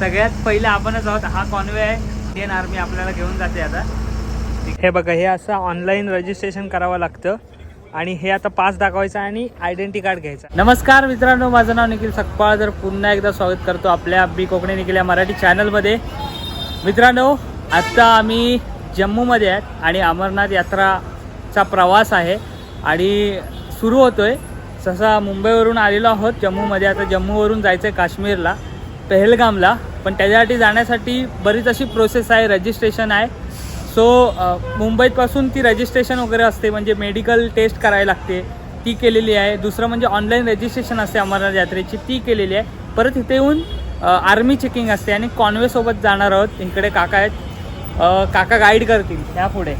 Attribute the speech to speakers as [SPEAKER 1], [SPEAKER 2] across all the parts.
[SPEAKER 1] सगळ्यात पहिले आपणच आहोत. हा कॉन्वे आहे. इंडियन आर्मी आपल्याला घेऊन जाते आता. हे बघा हे असं ऑनलाईन रजिस्ट्रेशन करावं लागतं. आणि हे आता पास दाखवायचं आणि आयडेंटी कार्ड घ्यायचं. नमस्कार मित्रांनो माझं नाव निखिल सकपाळ. तर पुन्हा एकदा स्वागत करतो आपल्या बी कोकणी निखिल या मराठी चॅनलमध्ये मित्रांनो आत्ता आम्ही जम्मूमध्ये आहेत आणि अमरनाथ यात्राचा प्रवास आहे आणि सुरू होतोय. तसा मुंबईवरून आलेलो आहोत. जम्मूमध्ये आता जम्मूवरून जायचं आहे काश्मीरला. पहलगामला पण त्याच्यासाठी जाण्यासाठी बरीच अशी प्रोसेस आहे रजिस्ट्रेशन आहे. सो मुंबईपासून ती रजिस्ट्रेशन वगैरे असते म्हणजे मेडिकल टेस्ट करायला लागते. ती केलेली आहे. दुसरं म्हणजे ऑनलाईन रजिस्ट्रेशन असते अमरनाथ यात्रेची ती केलेली आहे. परत इथे येऊन आर्मी चेकिंग असते आणि कॉन्वेसोबत जाणार आहोत. इकडे काका आहेत. काका गाईड करतील. ह्या पुढे.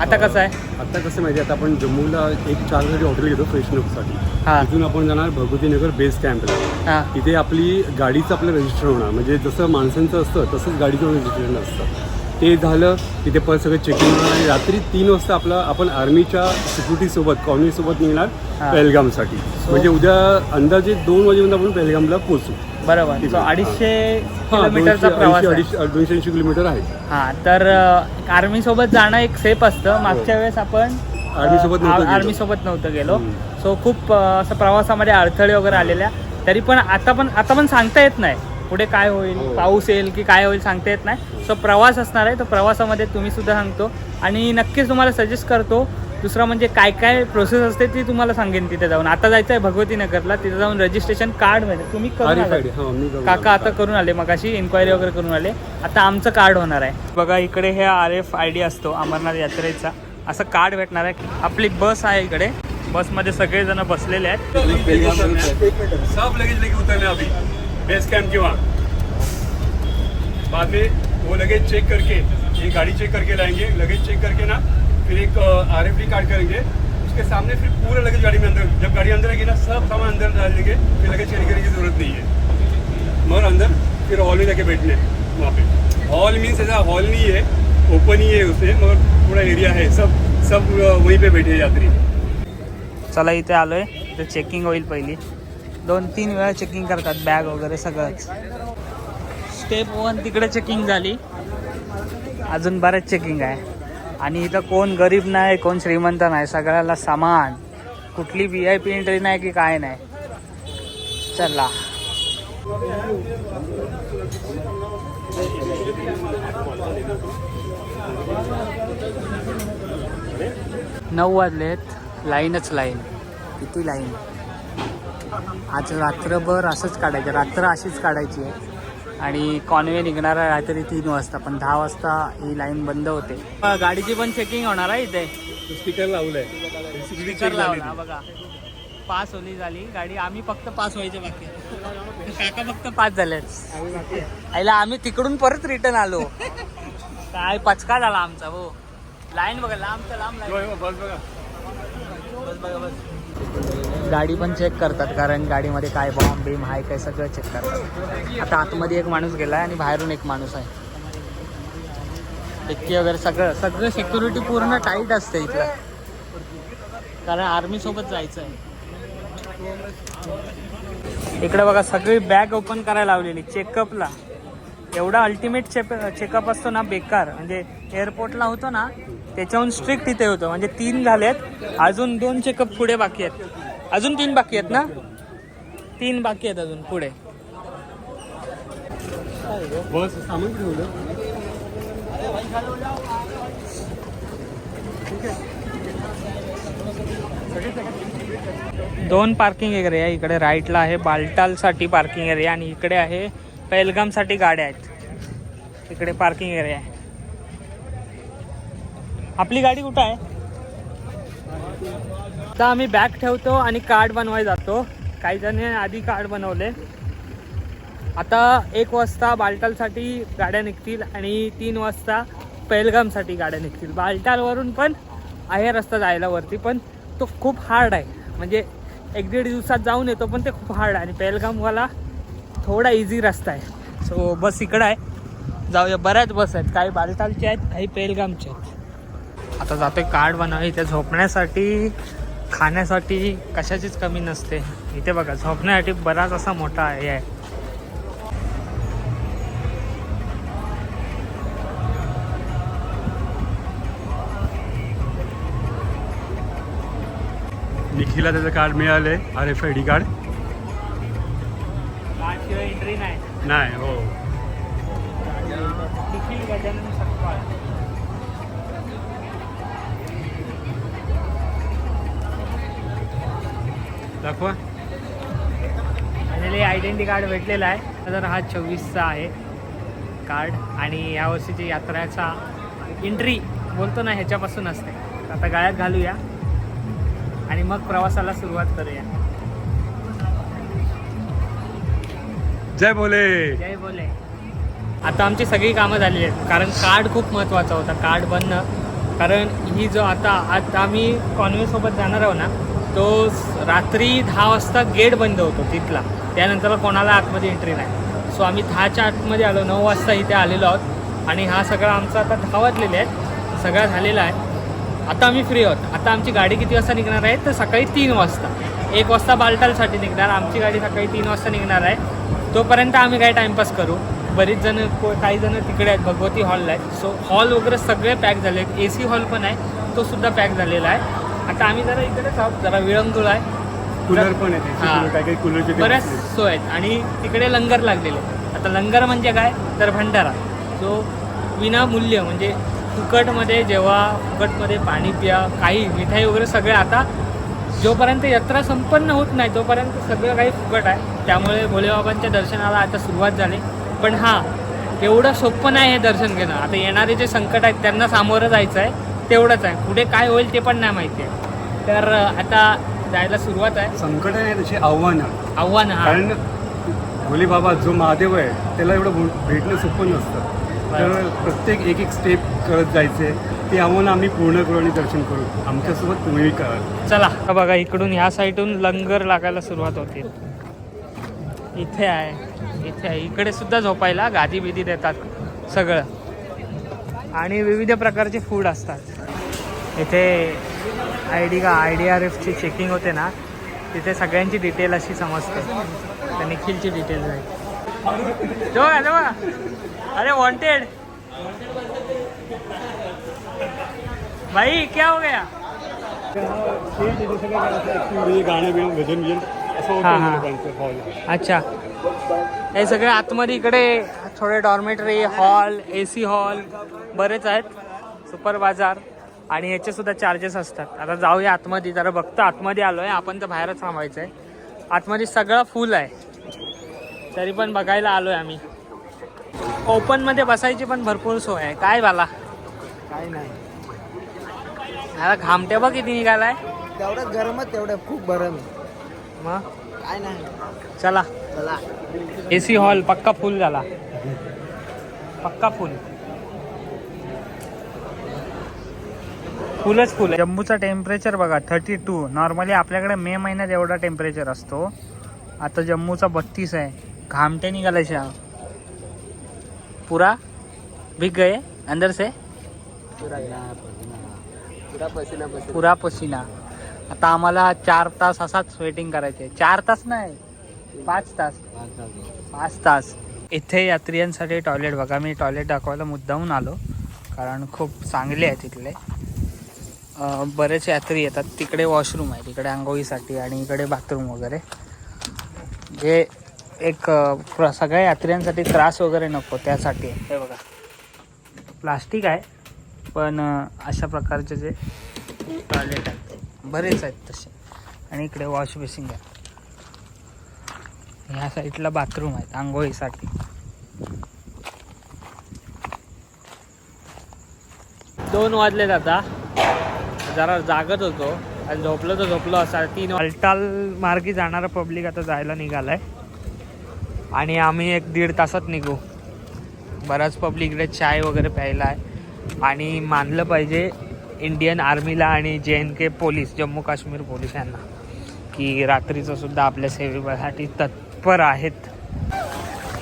[SPEAKER 1] आता कसं आहे?
[SPEAKER 2] आता कसं माहिती आता आपण जम्मूला एक चार हॉटेल घेतो फ्रेशनअपसाठी
[SPEAKER 1] हां.
[SPEAKER 2] तिथून आपण जाणार भगवतीनगर बेस कॅम्पला
[SPEAKER 1] हां.
[SPEAKER 2] तिथे आपली गाडीचं आपलं रजिस्टर होणार. म्हणजे जसं माणसांचं असतं तसंच गाडीचं रजिस्ट्रेशन असतं. ते झालं तिथे परत सगळं चेकिंग होणार आणि रात्री तीन वाजता आपलं आपण आर्मीच्या सिक्युरिटीसोबत कॉलनीसोबत निघणार
[SPEAKER 1] हां.
[SPEAKER 2] पहलगामसाठी. म्हणजे उद्या अंदाजे दोन वाजेपर्यंत आपण पहलगामला पोहोचू.
[SPEAKER 1] बरोबर. अडीचशे
[SPEAKER 2] हां
[SPEAKER 1] किलोमीटरचा प्रवास
[SPEAKER 2] दोनशे ऐंशी किलोमीटर आहे.
[SPEAKER 1] हां तर आर्मी सोबत जाणं एक सेफ असतं. मागच्या वेळेस आपण
[SPEAKER 2] Army सोबत नव्हतं गेलो.
[SPEAKER 1] आर्मी सोबत नव्हतं गेलो. सो खूप असं प्रवासामध्ये अडथळे वगैरे आलेल्या. तरी पण आता पण आता पण सांगता येत नाही. पुढे काय होईल
[SPEAKER 2] हो.
[SPEAKER 1] पाऊस येईल की काय होईल सांगता येत नाही. सो प्रवास असणार आहे. तो प्रवासामध्ये तुम्ही सुद्धा सांगतो. आणि नक्कीच तुम्हाला सजेस्ट करतो दुसरं म्हणजे काय काय प्रोसेस असते ती तुम्हाला सांगेन तिथे जाऊन. आता जायचं आहे भगवतीनगरला तिथे जाऊन रजिस्ट्रेशन कार्ड मिळेल. तुम्ही करून.
[SPEAKER 2] हां,
[SPEAKER 1] काका. आता करून आले मग अशी इन्क्वायरी वगैरे करून आले. आता आमचं कार्ड होणार आहे. बघा इकडे हे आर एफ आय डी असतो अमरनाथ यात्रेचा. असं कार्ड भेटणार आहे. आपली बस आहे इकडे. बसमध्ये सगळेजण बसलेले आहेत.
[SPEAKER 2] सब लगेज लेके उतरने अभी बेस कैंप के वहाँ बाद में वो लगेज चेक करके ये गाड़ी चेक करके लाएँगे. लगेज चेक करके ना, फिर एक आर एफ़ कार्ड करेंगे. उसके सामने फिर पूरा लगेज गाड़ी में अंदर, जब गाड़ी अंदर आएगी ना, सब सामान अंदर डाल देंगे. फिर लगेज चेक करने की ज़रूरत नहीं है. मगर अंदर, फिर हॉल में जाके बैठने वहाँ पे. हॉल मीन्स ऐसा हॉल नहीं है ओपन ही है उसे मगर पूरा एरिया है सब सब वहीं पे बैठे यात्री.
[SPEAKER 1] चला इथे आलोय. इथे चेकिंग होईल पहिली. दोन तीन वेळा चेकिंग करतात बॅग वगैरे सगळंच. स्टेप वन तिकडे चेकिंग झाली. अजून बरेच चेकिंग आहे. आणि इथं कोण गरीब नाही कोण श्रीमंत नाही सगळ्याला समान. कुठली व्ही आय पी एंट्री नाही की काय नाही. चला. नऊ वाजलेत. लाईनच लाईन. किती लाईन? आज रात्रभर असंच काढायचं. रात्र अशीच काढायची आहे. आणि कॉन्वे निघणार आहे रात्री तीन वाजता पण दहा वाजता ही लाईन बंद होते. गाडीची पण चेकिंग होणार आहे इथे.
[SPEAKER 2] स्पीकर लावलंय.
[SPEAKER 1] स्पीकर लावला बघा. पास होली झाली. गाडी आम्ही फक्त पास व्हायचे बाकी. आहे. काका फक्त पास झालेत. आईला आम्ही तिकडून परत रिटर्न आलो. काय पचका झाला आमचा हो. लाईन बघा लांबच्या लांब.
[SPEAKER 2] बस बघा.
[SPEAKER 1] बस बघा बस. गाडी पण चेक करतात कारण गाडीमध्ये काय बॉम्ब बिम हाय काय सगळं चेक करतात. आता आतमध्ये एक माणूस गेलाय आणि बाहेरून एक माणूस आहे. डिक्की वगैरे सगळं सगळं सिक्युरिटी पूर्ण टाईट असते इथलं. कारण आर्मी सोबत जायचं आहे इकडे बघा सगळी बॅग ओपन करायला लावलेली चेकअपला एवढा अल्टिमेट चेक चेकअप असतो ना बेकार. म्हणजे एअरपोर्टला होतो ना त्याच्याहून स्ट्रिक्ट इथे होतं. म्हणजे तीन झालेत. अजून दोन चेकअप पुढे बाकी आहेत. अजून तीन बाकी आहेत ना? तीन बाकी आहेत अजून पुढे. दोन पार्किंग एरिया आहे. इकडे राईटला आहे बालटालसाठी पार्किंग एरिया आणि इकडे आहे पेलगामसाठी गाड्या आहेत. इकडे पार्किंग एरिया आहे. आपली गाडी कुठं आहे? आता आम्ही बॅग ठेवतो आणि कार्ड बनवायला जातो. काही जण आधी कार्ड बनवले. आता एक वाजता बालटालसाठी गाड्या निघतील आणि तीन वाजता पेलगामसाठी गाड्या निघतील. बालटालवरून पण आहे रस्ता जायला वरती पण तो खूप हार्ड आहे. म्हणजे एक दीड दिवसात जाऊन येतो पण ते खूप हार्ड आहे. आणि पेलगामवाला थोडा इझी रस्ता आहे. सो बस इकडं आहे. जाऊया. बऱ्याच बस आहेत. काही बालटालच्या आहेत काही पेलगामच्या आहेत. आता जातोय कार्ड बनव इथे झोपण्यासाठी खाण्यासाठी कशाचीच कमी नसते. इथे बघा झोपण्यासाठी बराच असा मोठा हे आहे.
[SPEAKER 2] निखिला त्याचं कार्ड मिळाले R F I D card.
[SPEAKER 3] नाही
[SPEAKER 2] हो.
[SPEAKER 3] निखिल गजानन
[SPEAKER 2] दाखवा.
[SPEAKER 3] आणि आयडेंटी कार्ड भेटलेला आहे. तर हा चोवीसचा आहे कार्ड आणि या वर्षीची यात्राचा एंट्री बोलतो ना ह्याच्यापासून असते. आता गाळ्यात घालूया. आणि मग प्रवासाला सुरुवात करूया.
[SPEAKER 2] जय बोले
[SPEAKER 3] जय बोले आता आमची सगळी कामं झालेली आहेत. कारण कार्ड खूप महत्त्वाचं होतं. कार्ड बनणं. कारण ही जो आता आता आम्ही कॉन्व्हेसोबत जाणार आहोत ना तो रात्री दहा वाजता गेट बंद होतो तिथला. त्यानंतर कोणाला आतमध्ये एंट्री नाही. सो आम्ही दहाच्या आतमध्ये आलो. नऊ वाजता इथे आलेलो आहोत. आणि हा सगळा आमचा आता दहा वाजलेले आहेत सगळा झालेला आहे. आता आम्ही फ्री आहोत. आता आमची गाडी किती वाजता निघणार आहे? तर सकाळी तीन वाजता. एक वाजता बालटालसाठी निघणार. आमची गाडी सकाळी तीन वाजता निघणार आहे. तोपर्यंत आम्ही काय टाईमपास करू. बरीच जण को- काही जण तिकडे आहेत. भगवती हॉलला आहेत. सो हॉल वगैरे सगळे पॅक झाले आहेत ए सी हॉल पण आहे. तो सुद्धा पॅक झालेला आहे. आता आम्ही जरा इकडेच आहोत जरा विळंगुळ आहे.
[SPEAKER 2] कूलर पण आहे
[SPEAKER 3] हा.
[SPEAKER 2] काही कूलरचे
[SPEAKER 3] बऱ्याच. सोय आहेत. आणि तिकडे लंगर लागलेले. आता लंगर म्हणजे काय? तर भंडारा. जो विनामूल्य म्हणजे फुकटमध्ये जेव्हा फुकटमध्ये पाणी प्या काही मिठाई वगैरे सगळे आता जोपर्यंत यात्रा संपन्न होत नाही तोपर्यंत सगळं काही फुकट आहे. त्यामुळे भोलेबाबांच्या दर्शनाला आता सुरुवात झाली. पण हा एवढं सोपं नाही हे दर्शन घेणं. आता येणारे जे संकट आहेत त्यांना सामोरं जायचं आहे तेवढंच आहे. पुढे काय होईल ते पण नाही माहिती आहे. तर आता जायला सुरुवात आहे.
[SPEAKER 2] संकट नाही तशी आव्हानं
[SPEAKER 3] आव्हान हा.
[SPEAKER 2] कारण भोले बाबा जो महादेव आहे त्याला एवढं भो- भेटणं सोपं नसतं. तर प्रत्येक एक एक स्टेप करत जायचे. ते आव्हानं आम्ही पूर्ण करू आणि दर्शन करू. आमच्यासोबत तुम्ही करा.
[SPEAKER 3] चला बघा इकडून ह्या साईडून लंगर लागायला सुरुवात होते. इथे आहे. इथे आहे. इकडे सुद्धा झोपायला गादी बिदी देतात सगळं. आणि विविध प्रकारचे फूड असतात. इथे आय डी का आय डी आर एफची चेकिंग होते ना तिथे सगळ्यांची डिटेल अशी समजते. तर निखिलची डिटेल्स आहे जो हॅलो अरे वॉन्टेड भाई क्या हो गया?
[SPEAKER 2] असं
[SPEAKER 3] अच्छा. हे सगळे आतमध्ये इकडे थोडे dormitory hall A C hall बरेच आहेत. सुपर बाजार आणि ह्याचे सुद्धा चार्जेस असतात. आता जाऊया आतमध्ये जरा बघतो आतमध्ये आलोय. आपण तर बाहेरच थांबायचं आहे आतमध्ये सगळं फुल आहे. तरी पण बघायला आलोय आम्ही. ओपनमध्ये बसायची पण भरपूर सोय आहे. काय झाला
[SPEAKER 4] काय नाही.
[SPEAKER 3] ह्याला घामटे बघ किती निघालाय.
[SPEAKER 4] तेवढं गरमच तेवढं खूप गरम आहे.
[SPEAKER 3] मग?
[SPEAKER 4] काय नाही.
[SPEAKER 3] चला.
[SPEAKER 4] चला.
[SPEAKER 3] ए सी हॉल पक्का फुल झाला. पक्का फुल फुलच फुल जम्मूचा टेम्परेचर बघा थर्टी टू नॉर्मली आपल्याकडे मे महिन्यात एवढा टेम्परेचर असतो. आता जम्मूचा बत्तीस आहे. घामटे निघालायच्या पुरा? भीग गए अंदर से?
[SPEAKER 4] पुरा पुरा पसीना.
[SPEAKER 3] आता आम्हाला चार तास असाच वेटिंग करायचे चार तास नाही पाच तास. पाच तास. इथे यात्रियांसाठी टॉयलेट बघा. मी टॉयलेट दाखवायला मुद्दाहून आलो. कारण खूप चांगले आहे तिथले. बरेच यात्री येतात. तिकडे वॉशरूम आहे. तिकडे आंघोळीसाठी आणि इकडे बाथरूम वगैरे. जे एक सगळ्या यात्र्यांसाठी त्रास वगैरे नको. त्यासाठी. आहे. हे बघा. प्लास्टिक आहे पण अशा प्रकारचे जे टॉयलेट आहेत बरेच आहेत तसे. आणि इकडे वॉश बेसिंग आहे. ह्या साईडला बाथरूम आहेत आंघोळीसाठी. दोन वाजले दादा जरा जागत होतो आणि झोपलो तर झोपलो असा. तीन अल्टाल मार्गी जाणारा पब्लिक आता जायला निघालाय. आणि आम्ही एक दीड तासात निघू. बराच पब्लिक इकडे चाय वगैरे प्यायला आहे आणि मानलं पाहिजे इंडियन आर्मीला आणि J and K police Jammu Kashmir police यांना की रात्रीचं सुद्धा आपल्या सेवेसाठी तत्पर आहेत.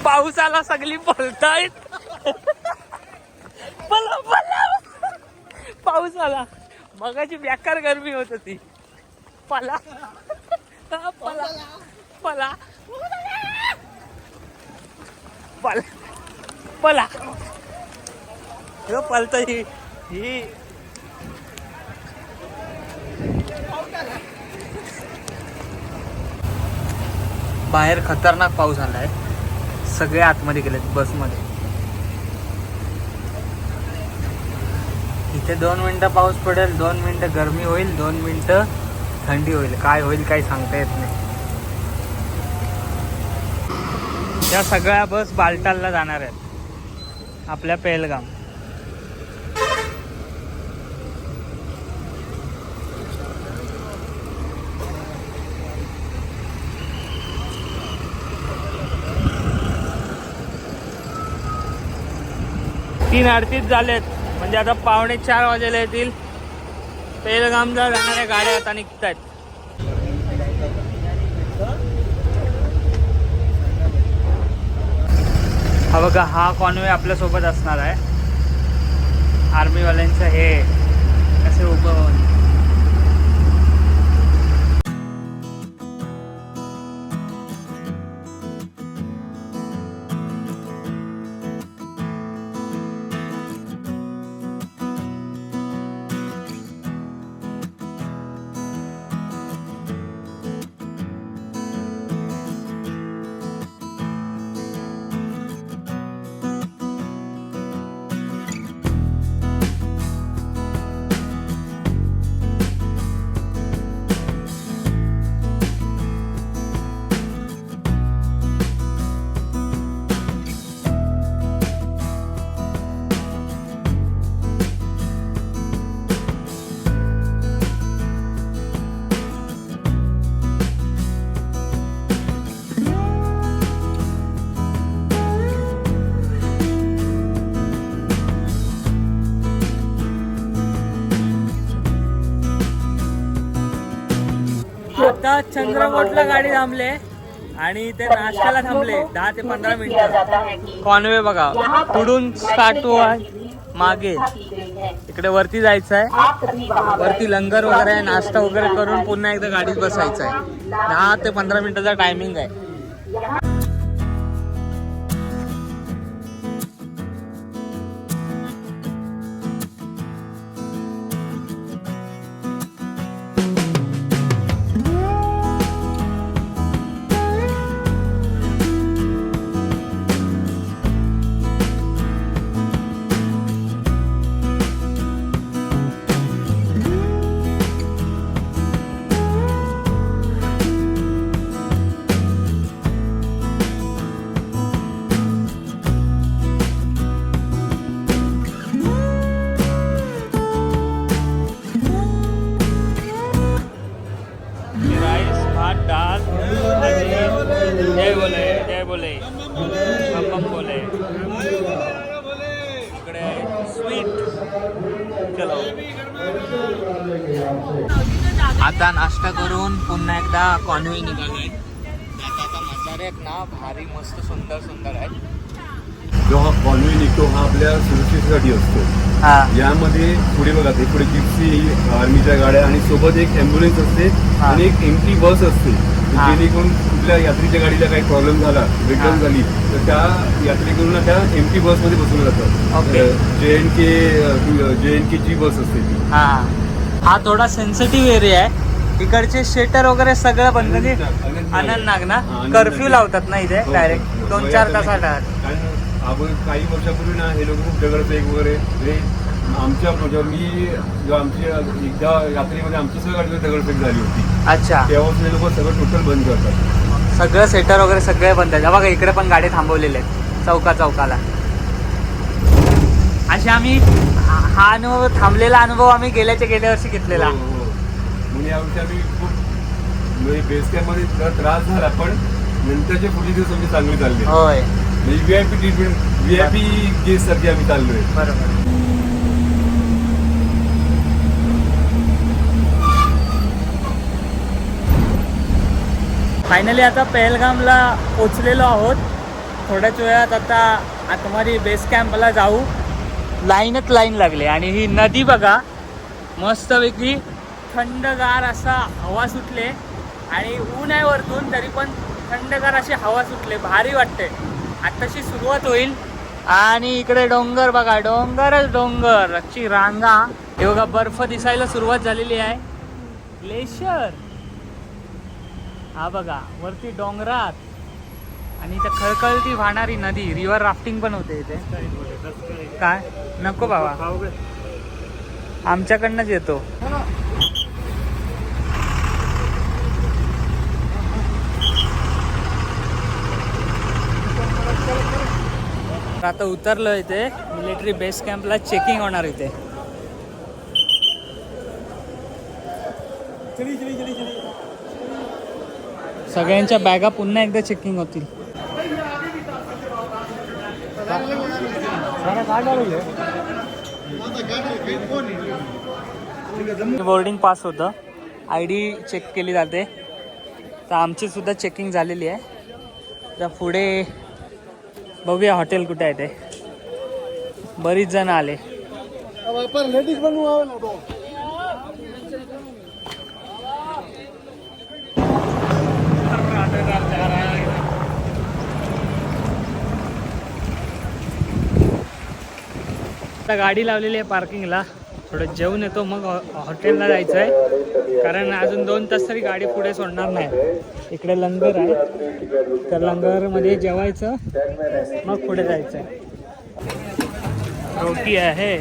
[SPEAKER 3] पाऊस आला सगळी पळतायत पाऊस आला मगाची बेकार गरमी होत होती. पला. पला. पला. पला. पला. पलता ही. ही.
[SPEAKER 1] बाहेर खतरनाक पाऊस आलाय. सगळे आतमध्ये गेलेत बसमध्ये. इथे दोन मिनटं पाऊस पडेल दोन मिनटं गरमी होईल दोन मिनटं थंडी होईल. काय होईल काही सांगता येत नाही. या सगळ्या बस बालटालला जाणार आहेत. आपल्या पेलगाम तीन अडतीस झालेत. म्हणजे आता पावणे चार वाजेला येतील. पेलगामला जाणाऱ्या गाड्या आता निघत आहेत हा बघा हा कॉन्वे आपल्यासोबत असणार आहे. आर्मीवाल्यांचं हे कसे उभं चंद्रकोटला गाडी थांबले आणि ते नाश्त्याला थांबले. दहा ते पंधरा मिनिट. कॉनवे बघा. पुढून स्टार्ट मागे. इकडे वरती जायचं आहे वरती लंगर वगैरे आहे नाश्ता वगैरे करून पुन्हा एकदा गाडीत बसायचं आहे दहा ते पंधरा मिनिटाचा टायमिंग आहे. जय बोले जय बोले. बम बोले. इकडे स्वीट. चलो. आता नाश्ता करून पुन्हा एकदा कॉन्वे निघालोय. आता नजारे आहेत ना भारी मस्त सुंदर सुंदर आहेत.
[SPEAKER 2] जो हा कॉन्वे निघतो हा आपल्या सुरक्षेसाठी असतो.
[SPEAKER 1] हा.
[SPEAKER 2] यामध्ये पुढे बघा ते पुढे जिप्सी आर्मीच्या गाड्या आणि सोबत एक अँब्युलन्स असते. आणि एक एमटी बस असते. जेणेकरून कुठल्या यात्रीच्या गाडीला काही प्रॉब्लेम झाला
[SPEAKER 1] हा.
[SPEAKER 2] ब्रेकडाऊन झाली तर त्या यात्रेकरूंना त्या एमटी बसमध्ये बसवलं. जातं जे एन के जे एन के ची बस असते ती
[SPEAKER 1] हा हा थोडा सेन्सिटिव्ह एरिया आहे इकडचे शेटर वगैरे सगळं बंद
[SPEAKER 2] अनंतनाग.
[SPEAKER 1] ना
[SPEAKER 2] हा.
[SPEAKER 1] कर्फ्यू लावतात ना इथे
[SPEAKER 2] हो,
[SPEAKER 1] डायरेक्ट
[SPEAKER 2] हो.
[SPEAKER 1] दोन
[SPEAKER 2] हो,
[SPEAKER 1] चार
[SPEAKER 2] आता
[SPEAKER 1] तासात
[SPEAKER 2] काही वर्षापूर्वी ना हे लोक खूप दगडफेक वगैरे आमच्या मी आमची एकदा यात्रेमध्ये आमच्या सगळ्या गाडीवर दगडफेक झाली होती.
[SPEAKER 1] अच्छा.
[SPEAKER 2] तेव्हापासून हे लोक सगळं टोटल बंद करतात.
[SPEAKER 1] सगळं सेटर वगैरे सगळे बंद आहेत बघा इकडे पण गाडी थांबवलेले आहेत. चौका चौकाला. असे आम्ही हा हा अनुभव थांबलेला अनुभव आम्ही गेल्याच्या गेल्या वर्षी घेतलेला.
[SPEAKER 2] हो, हो. म्हणून यावर्षी आम्ही खूप म्हणजे बेस कॅम्पमध्ये जरा त्रास झाला पण नंतरचे पुढचे दिवस आमचे चांगले चालले.
[SPEAKER 1] होय.
[SPEAKER 2] म्हणजे V I P treatment V I P guest सारखी आम्ही चाललोय.
[SPEAKER 1] बरोबर. फायनली आता पहलगामला पोचलेलो आहोत. थोड्याच वेळात आता आतमारी बेस कॅम्पला जाऊ. लाईनच लाईन लागले आणि ही नदी बघा मस्तपैकी थंडगार असा हवा सुटले. आणि ऊन आहे वरतून तरी पण थंडगार अशी हवा सुटले. भारी वाटते आत्ताशी सुरुवात होईल. आणि इकडे डोंगर बघा डोंगरच डोंगर. अशी रांगा. हे बघा बर्फ दिसायला सुरुवात झालेली आहे. ग्लेशियर हा बघा वरती डोंगरात आणि इथे खळखळती वाहणारी नदी रिव्हर राफ्टिंग पण होते इथे. काय? नको बाबा. आमच्याकडनंच येतो. आता उतरलो इथे मिलिटरी बेस कॅम्पला चेकिंग होणार इथे. सगळ्यांच्या बॅगा पुन्हा एकदा चेकिंग होतील. बोर्डिंग पास होतं. आय डी चेक केली जाते. तर आमची सुद्धा चेकिंग झालेली आहे. तर पुढे बघूया हॉटेल कुठे आहे ते. बरीच जण आले. आता गाडी लावलेली आहे पार्किंगला. थोडं जेवून येतो मग हॉ- हॉटेलला जायचं आहे कारण अजून दोन तास तरी गाडी पुढे सोडणार नाही. इकडे लंगर आहे. तर लंगरमध्ये जेवायचं मग पुढे जायचं आहे रोटी आहे.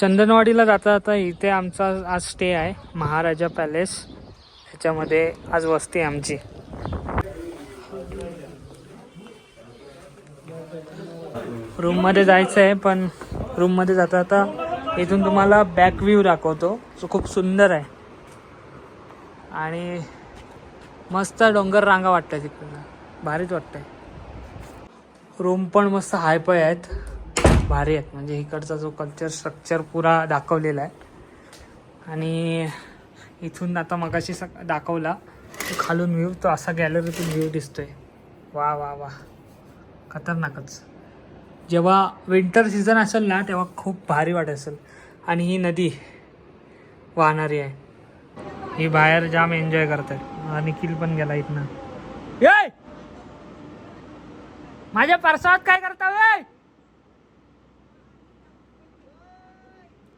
[SPEAKER 1] चंदनवाडीला जाता जाता इथे आमचा आज स्टे आहे महाराजा पॅलेस ह्याच्यामध्ये आज वस्ती आहे आमची. रूममध्ये जायचं आहे पण रूममध्ये जाता जाता इथून तुम्हाला बॅक व्ह्यू दाखवतो. जो खूप सुंदर आहे. आणि मस्त डोंगर रांगा वाटतं तिकडनं. भारीच वाटतंय. रूम पण मस्त हायपाय आहेत. भारी आहेत. म्हणजे इकडचा जो कल्चर स्ट्रक्चर पुरा दाखवलेला आहे. आणि इथून आता मगाशी सक दाखवला. तो खालून व्ह्यू तो असा गॅलरीतून व्ह्यू दिसतोय. वा वा वा. खतरनाकच. जेव्हा विंटर सीझन असेल ना तेव्हा खूप भारी वाटत असेल. आणि ही नदी वाहणारी आहे. ही बाहेर जाम एन्जॉय करतात. निखिल पण गेला इथनं. ये माझ्या परसावात काय करता वे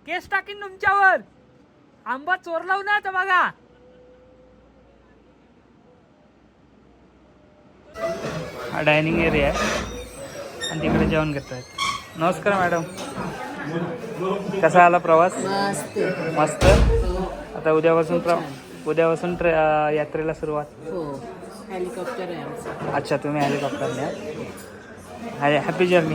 [SPEAKER 1] केस टाकीन तुमच्यावर. आंबा चोरलाव ना तर बघा. हा डायनिंग एरिया आहे. आणि तिकडे जेवण घेत आहेत नमस्कार मॅडम. कसा आला प्रवास?
[SPEAKER 4] मस्त.
[SPEAKER 1] आता उद्यापासून प्र उद्यापासून ट्रे यात्रेला सुरुवात?
[SPEAKER 4] हो. हेलिकॉप्टर आहे
[SPEAKER 1] अच्छा तुम्ही हेलिकॉप्टरने हॅपी जर्नी.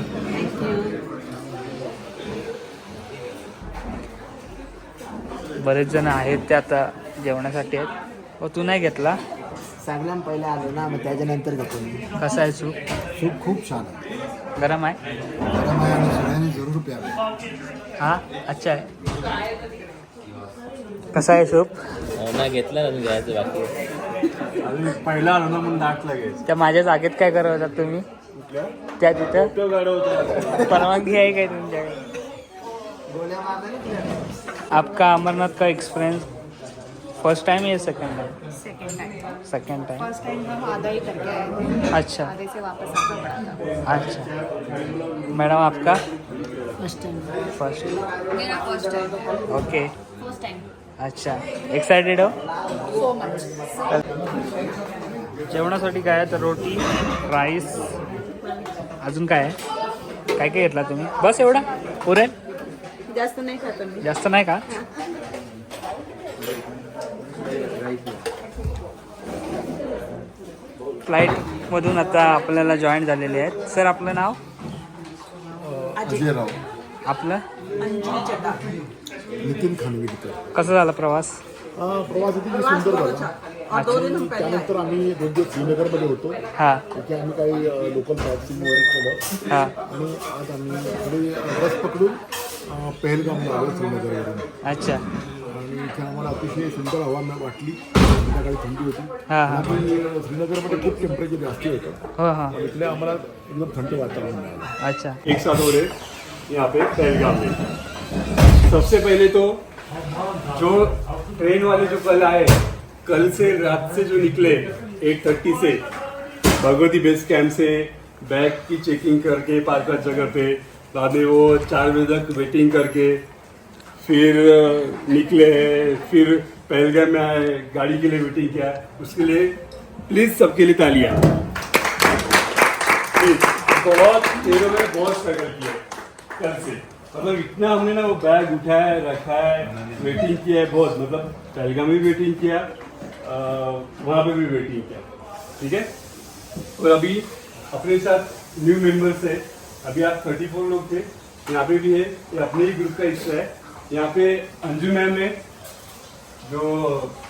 [SPEAKER 1] बरेच जण आहेत ते आता जेवणासाठी आहेत. व तू नाही घेतला?
[SPEAKER 4] सगळ्यात पहिले आलो ना मग त्याच्यानंतर घेतो मी.
[SPEAKER 1] कसा आहे सूप?
[SPEAKER 5] सूप खूप छान आहे.
[SPEAKER 1] गरम आहे?
[SPEAKER 5] गरम आहे आणि सगळ्यांनी जरूर प्यावे.
[SPEAKER 1] हा? अच्छा आहे. कसा आहे सूप?
[SPEAKER 6] नाही घेतलं ना घ्यायचं बाकी.
[SPEAKER 2] पहिला आलो ना म्हणून दाट लागेल
[SPEAKER 1] त्या माझ्या जागेत काय करत होतात तुम्ही? त्या तिथं? परवानगी आहे काय तुमच्याकडे?
[SPEAKER 4] गोळ्या मारल्या?
[SPEAKER 1] आपका अमरनाथ का एक्सपीरियंस फर्स्ट टाइम या second time
[SPEAKER 7] second time
[SPEAKER 1] second time
[SPEAKER 7] first time हम आधा ही करके आए थे।
[SPEAKER 1] अच्छा।
[SPEAKER 7] आधे से वापस आना पड़ा
[SPEAKER 1] अच्छा। मैडम आपका?
[SPEAKER 4] फर्स्ट टाइम
[SPEAKER 1] फर्स्ट
[SPEAKER 7] मेरा first time
[SPEAKER 1] okay
[SPEAKER 7] first time
[SPEAKER 1] अच्छा. एक्सायटेड हो?
[SPEAKER 7] सो मच
[SPEAKER 1] जेवणासाठी काय आहे? तर रोटी राईस अजून काय आहे? काय काय घेतला तुम्ही? बस एवढा. पुरेल?
[SPEAKER 7] जास्त नाही खाता मी
[SPEAKER 1] जास्त नाही का? फ्लाईटमधून आता आपल्याला जॉईन झालेले आहेत. सर आपलं नाव?
[SPEAKER 5] अजय राव.
[SPEAKER 1] आपलं?
[SPEAKER 7] अंजली चटा
[SPEAKER 5] नितीन खानविलकर.
[SPEAKER 1] कसं झाला प्रवास?
[SPEAKER 5] हा प्रवास अतिशय सुंदर झाला. त्यानंतर आम्ही दोन दिवस श्रीनगरमध्ये होतो.
[SPEAKER 1] हां.
[SPEAKER 5] तिथे आम्ही काही लोकल वगैरे केलं.
[SPEAKER 1] हां.
[SPEAKER 5] आणि आज आम्ही बस पकडून अ, पहलगामला आलो श्रीनगरवरून.
[SPEAKER 1] अच्छा.
[SPEAKER 5] आणि इथे आम्हाला अतिशय सुंदर हवा मिळ- वाटली. संध्याकाळी थंडी होती.
[SPEAKER 1] हा, हा.
[SPEAKER 5] आणि श्रीनगरमध्ये खूप टेम्परेचर जास्त होतं.
[SPEAKER 1] हो हाँ.
[SPEAKER 5] पण इथले आम्हाला एकदम थंड वातावरण मिळालं.
[SPEAKER 1] अच्छा.
[SPEAKER 2] एक साथ हो रहे यहाँ पे पहलगाम में. सबसे पहले तो जो ट्रेन वाले जो कल आए कल से रात से जो निकले एट थर्टी से भगवती बेस कैंप से बैग की चेकिंग करके पाँच पाँच जगह पे बाद में वो चार बजे तक वेटिंग करके फिर निकले निकले फिर पहलगाम में आए, गाड़ी के लिए वेटिंग किया। उसके लिए प्लीज़ सबके लिए तालियाँ। बहुत तेरह में बहुत स्ट्रगल किया, कल से। मतलब इतना हमने ना वो बैग उठाया, रखा है वेटिंग किया है बहुत। मतलब पहलगाम में भी वेटिंग किया वहाँ पे भी वेटिंग किया। ठीक है? और अभी अपने साथ न्यू मेंबर्स है। अभी आप थर्टी फोर लोग थे यहाँ पे भी है ये अपने ही ग्रुप का हिस्सा है। यहाँ पे अंजू मैम है जो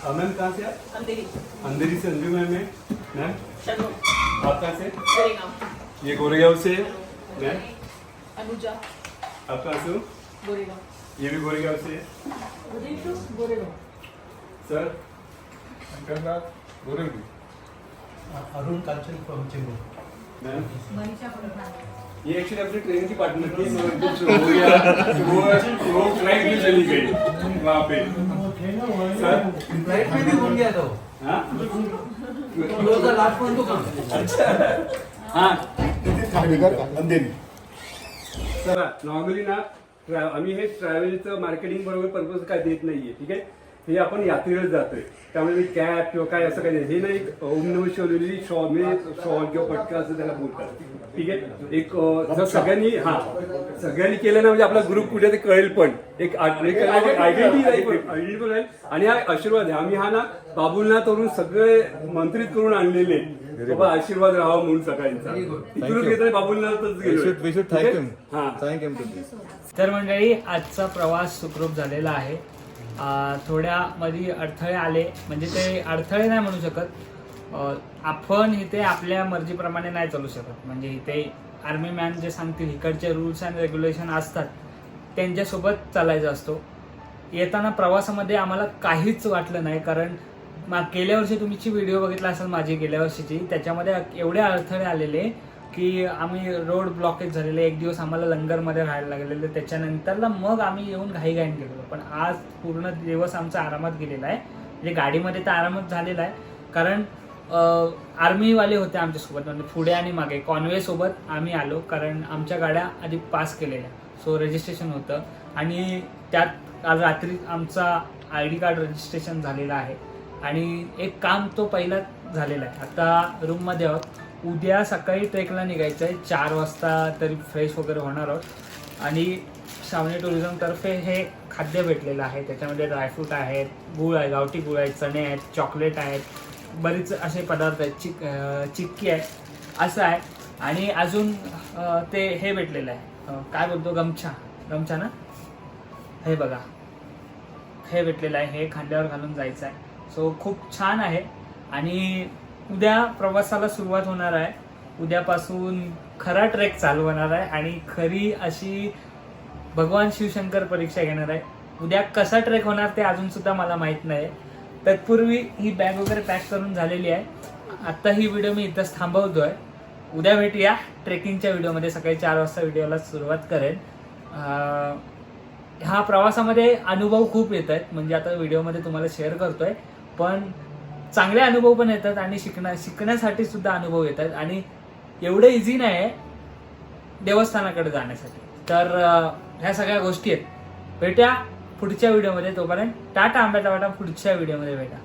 [SPEAKER 2] मैम कहाँ से आप?
[SPEAKER 7] अंधेरी।
[SPEAKER 2] अंधेरी से अंजू मैम है मैम
[SPEAKER 7] शर्मा
[SPEAKER 2] आप कहाँ से?
[SPEAKER 7] गोरेगाव।
[SPEAKER 2] ये गोरेगांव से मैम
[SPEAKER 7] अनुजा।
[SPEAKER 2] आप कहाँ से हो?
[SPEAKER 7] गोरेगाव।
[SPEAKER 2] ये भी गोरेगांव से है।
[SPEAKER 7] Goregaon.
[SPEAKER 2] Sir?
[SPEAKER 8] Arun Kalchan from Chembur
[SPEAKER 2] ma'am ये एक्चुअली अपनी ट्रेन की पार्टनर थी मगर कुछ हो गया वो वो फ्लाइट में चली गई वहाँ पे सर?
[SPEAKER 8] फ्लाइट में भी बन गया था वो।
[SPEAKER 2] हाँ?
[SPEAKER 8] दो हजार लास्ट में तो
[SPEAKER 2] हाँ.
[SPEAKER 5] अंधेरी
[SPEAKER 2] सर नॉर्मली ना आम्ही हे ट्रॅव्हलचं मार्केटिंग बरोबर पर्पज काय देत नाहीये ठीक आहे? हे आपण यात्रेला जातोय. त्यामुळे मी कॅब किंवा काय असं काही नाही. हे ना एक ओम नम शिवलेली शॉल म्हणजे शॉल किंवा पटका असं त्याला बोलतात. ठीक आहे? एक जर सगळ्यांनी हा सगळ्यांनी केलं ना म्हणजे आपला ग्रुप कुठे ते कळेल पण. एक आयडेंटिटी आयडेंटिटी पण राहील आणि हा आशीर्वाद आहे. आम्ही हा ना बाबुलना तरुण सगळे मंत्रित करून आणलेले बाबा आशीर्वाद राहावा म्हणून सगळ्यांचा. इथूनच घेतोय बाबुलनाथच गेलो हा.
[SPEAKER 1] तर मंडळी आजचा प्रवास सुखरूप झालेला आहे. थोड्या मध्ये अडथळे आले. म्हणजे ते अडथळे नाही म्हणू शकत. आपण इथे आपल्या मर्जीप्रमाणे नाही चालू शकत. म्हणजे इथे आर्मी मॅन जे सांगतील इकडचे रूल्स अँड रेग्युलेशन असतात त्यांच्यासोबत चालायचं असतो. येताना प्रवासामध्ये आम्हाला काहीच वाटलं नाही. कारण मा गेल्या वर्षी तुमची व्हिडिओ बघितला असेल माझी गेल्या वर्षीची. त्याच्यामध्ये एवढे अडथळे आलेले की आम्ही रोड ब्लॉकेज झालेले एक दिवस आम्हाला लंगरमध्ये राहायला लागलेलं त्याच्यानंतरला मग आम्ही येऊन घाईघाईन गेलो पण आज पूर्ण दिवस आमचा आरामात गेलेला आहे. म्हणजे गाडीमध्ये तर आरामात झालेला आहे. कारण आर्मीवाले होते आमच्यासोबत म्हणजे पुढे आणि मागे. कॉन्वेसोबत आम्ही आलो कारण आमच्या गाड्या आधी पास केलेल्या. सो रजिस्ट्रेशन होतं. आणि त्यात आज रात्री आमचा आय डी कार्ड रजिस्ट्रेशन झालेला आहे. आणि एक काम तो पहिला झालेला आहे. आता रूममध्ये आहोत. उद्या सकाळी ट्रेकला निघायचं आहे. चार वाजता तरी फ्रेश वगैरे होणार आहोत. आणि श्रावणी टुरिझमतर्फे हे खाद्य भेटलेलं आहे. त्याच्यामध्ये ड्रायफ्रूट आहेत गुळ आहे गावठी गुळ आहे चणे आहेत चॉकलेट आहेत. बरेच असे पदार्थ आहेत. चिक चिक्की आहे असं आहे. आणि अजून ते हे भेटलेलं आहे. काय बोलतो? गमछा. गमछा ना? हे बघा. हे भेटलेलं आहे. हे खांद्यावर घालून जायचं आहे. सो खूप छान आहे. आणि उद्या प्रवासाला सुरुवात होणार आहे. उद्यापासून खरा ट्रेक चालू होणार आहे आणि खरी अशी भगवान शिवशंकर परीक्षा घेणार आहे. उद्या कसा ट्रेक होणार ते अजून सुद्धा मला माहीत नाही. तत्पूर्वी ही बॅग वगैरे पॅक करून झालेली आहे. आता ही व्हिडिओ मी इथंच थांबवतोय. उद्या भेटूया. ट्रेकिंगच्या व्हिडिओमध्ये सकाळी चार वाजता व्हिडिओला सुरुवात करेन. हा प्रवासामध्ये अनुभव खूप येत आहेत. म्हणजे आता व्हिडिओमध्ये तुम्हाला शेअर करतोय. पण चांगले अनुभव पण येतात आणि शिकण्या शिकण्यासाठी सुद्धा अनुभव येतात. आणि एवढं इझी नाही देवस्थानाकडे जाण्यासाठी. तर ह्या सगळ्या गोष्टी आहेत. भेट्या पुढच्या व्हिडिओमध्ये तोपर्यंत टाटा आंब्याचा वाटा पुढच्या व्हिडिओमध्ये भेटा.